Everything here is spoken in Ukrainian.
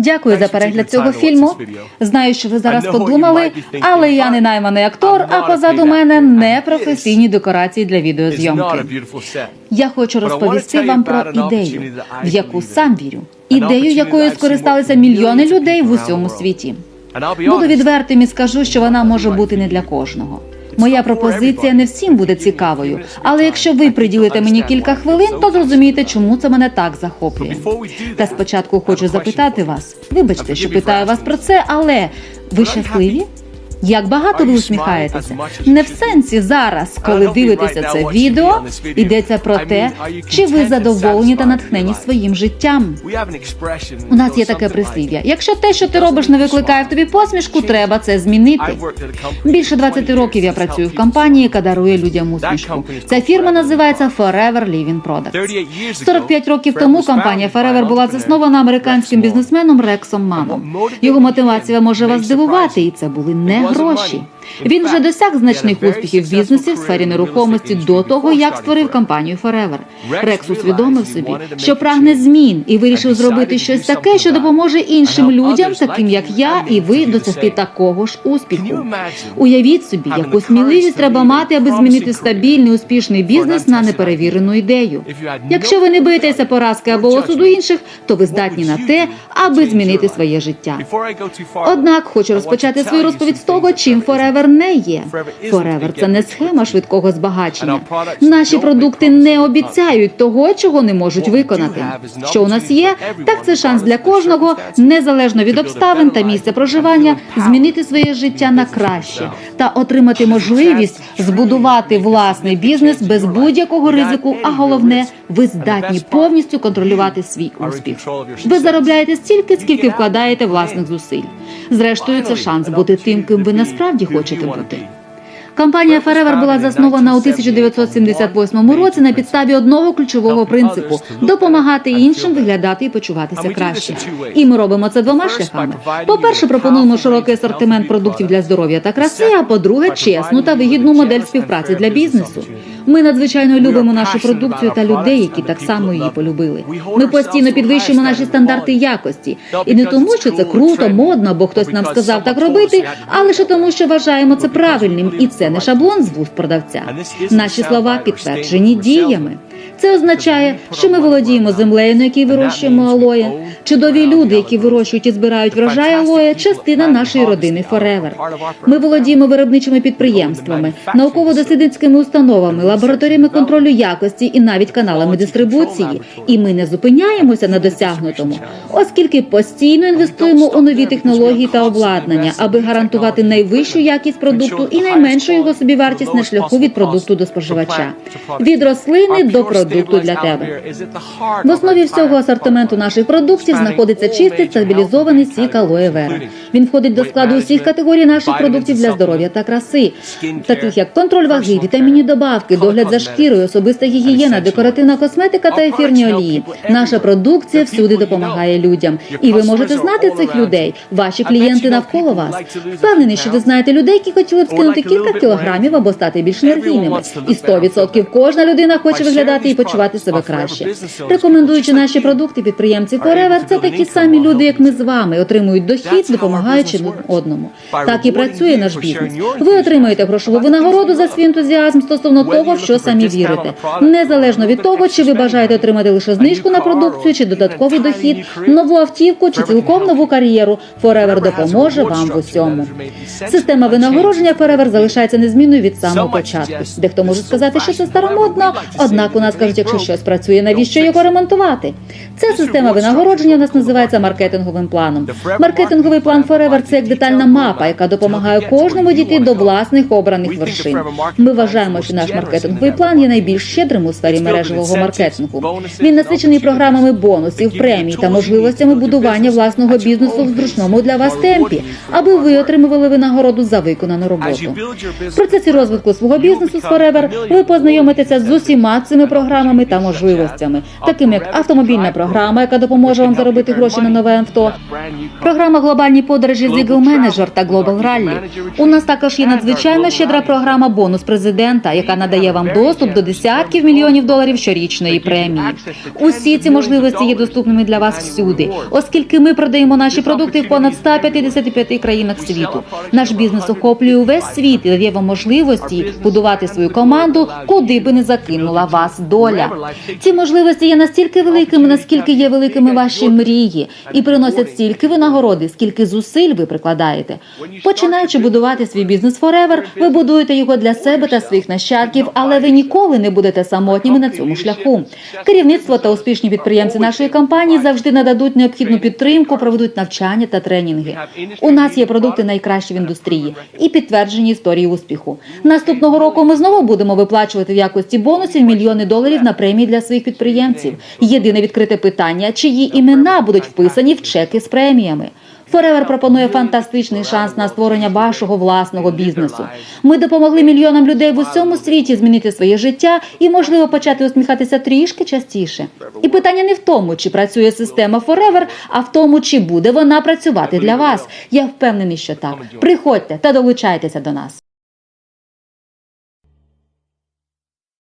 Дякую за перегляд цього фільму. Знаю, що ви зараз подумали, але я не найманий актор, а позаду мене не професійні декорації для відеозйомки. Я хочу розповісти вам про ідею, в яку сам вірю. Ідею, якою скористалися мільйони людей в усьому світі. Буду відвертим і скажу, що вона може бути не для кожного. Моя пропозиція не всім буде цікавою, але якщо ви приділите мені кілька хвилин, то зрозумієте, чому це мене так захоплює. Та спочатку хочу запитати вас. Вибачте, що питаю вас про це, але ви щасливі? Як багато ви усміхаєтеся? Не в сенсі зараз, коли дивитеся це відео, йдеться про те, чи ви задоволені та натхнені своїм життям. У нас є таке прислів'я: якщо те, що ти робиш, не викликає в тобі посмішку, треба це змінити. Більше 20 років я працюю в компанії, яка дарує людям усмішку. Ця фірма називається Forever Living Products. 45 років тому компанія Forever була заснована американським бізнесменом Рексом Маном. Його мотивація може вас здивувати, і це були не гроші. Він вже досяг значних успіхів в бізнесі в сфері нерухомості до того, як створив компанію Forever. Рекс усвідомив собі, що прагне змін і вирішив зробити щось таке, що допоможе іншим людям, таким як я і ви, досягти такого ж успіху. Уявіть собі, яку сміливість треба мати, аби змінити стабільний успішний бізнес на неперевірену ідею. Якщо ви не боїтеся поразки або осуду інших, то ви здатні на те, аби змінити своє життя. Однак хочу розпочати свою розповідь з того, чим Forever не є. Forever – це не схема швидкого збагачення. Наші продукти не обіцяють того, чого не можуть виконати. Що у нас є, так це шанс для кожного, незалежно від обставин та місця проживання, змінити своє життя на краще та отримати можливість збудувати власний бізнес без будь-якого ризику. А головне, ви здатні повністю контролювати свій успіх. Ви заробляєте стільки, скільки вкладаєте власних зусиль. Зрештою, це шанс бути тим, ким ви насправді хочете бути. Компанія Forever була заснована у 1978 році на підставі одного ключового принципу допомагати іншим виглядати і почуватися краще. І ми робимо це двома шляхами. По-перше, пропонуємо широкий асортимент продуктів для здоров'я та краси. А по-друге, чесну та вигідну модель співпраці для бізнесу. Ми надзвичайно любимо нашу продукцію та людей, які так само її полюбили. Ми постійно підвищуємо наші стандарти якості, і не тому, що це круто, модно, бо хтось нам сказав так робити, а лише тому, що вважаємо це правильним, і це не шаблон з вуст продавця. Наші слова підтверджені діями. Це означає, що ми володіємо землею, на якій вирощуємо алоє. Чудові люди, які вирощують і збирають врожай алоє, частина нашої родини Forever. Ми володіємо виробничими підприємствами, науково-дослідницькими установами, лабораторіями контролю якості і навіть каналами дистрибуції. І ми не зупиняємося на досягнутому, оскільки постійно інвестуємо у нові технології та обладнання, аби гарантувати найвищу якість продукту і найменшу його собівартість на шляху від продукту до споживача. Від рослини до продукту для тебе. В основі всього асортименту наших продуктів знаходиться чистий стабілізований сік алоє вера. Він входить до складу усіх категорій наших продуктів для здоров'я та краси, таких як контроль ваги, вітамінні добавки, догляд за шкірою, особиста гігієна, декоративна косметика та ефірні олії. Наша продукція всюди допомагає людям, і ви можете знати цих людей. Ваші клієнти навколо вас. Впевнений, що ви знаєте людей, які хотіли б скинути кілька кілограмів або стати більш енергійними. І 100% кожна людина хоче виглядати і почувати себе краще. Рекомендуючи наші продукти, підприємці Forever – це такі самі люди, як ми з вами, отримують дохід, допомагаючи одному. Так і працює наш бізнес. Ви отримаєте грошову винагороду за свій ентузіазм стосовно того, в що самі вірите, незалежно від того, чи ви бажаєте отримати лише знижку на продукцію, чи додатковий дохід, нову автівку, чи цілком нову кар'єру. Forever допоможе вам в усьому. Система винагородження Forever залишається незмінною від самого початку. Дехто може сказати, що це старомодно, однак у нас кажуть, якщо щось працює, навіщо його ремонтувати? Ця система винагородження у нас називається маркетинговим планом. Маркетинговий план Forever – це як детальна мапа, яка допомагає кожному дійти до власних обраних вершин. Ми вважаємо, що наш маркетинговий план є найбільш щедрим у сфері мережевого маркетингу. Він насичений програмами бонусів, премій та можливостями будування власного бізнесу в зручному для вас темпі, аби ви отримували винагороду за виконану роботу. В процесі розвитку свого бізнесу з Forever ви познайомитеся з усіма цими програмами програмами та можливостями, такими як автомобільна програма, яка допоможе вам заробити гроші на нове авто. Програма глобальні подорожі з Eagle Manager та Global Rally. У нас також є надзвичайно щедра програма бонус президента, яка надає вам доступ до десятків мільйонів доларів щорічної премії. Усі ці можливості є доступними для вас всюди, оскільки ми продаємо наші продукти в понад 155 країнах світу. Наш бізнес охоплює увесь світ і дає вам можливості будувати свою команду, куди би не закинула вас доля. Ці можливості є настільки великими, наскільки є великими ваші мрії, і приносять стільки винагороди, скільки зусиль ви прикладаєте. Починаючи будувати свій бізнес Forever, ви будуєте його для себе та своїх нащадків, але ви ніколи не будете самотніми на цьому шляху. Керівництво та успішні підприємці нашої компанії завжди нададуть необхідну підтримку, проведуть навчання та тренінги. У нас є продукти найкращі в індустрії і підтверджені історії успіху. Наступного року ми знову будемо виплачувати в якості бонусів мільйони доларів на премії для своїх підприємців. Єдине відкрите питання, чиї імена будуть вписані в чеки з преміями. Forever пропонує фантастичний шанс на створення вашого власного бізнесу. Ми допомогли мільйонам людей в усьому світі змінити своє життя і, можливо, почати усміхатися трішки частіше. І питання не в тому, чи працює система Forever, а в тому, чи буде вона працювати для вас. Я впевнений, що так. Приходьте та долучайтеся до нас.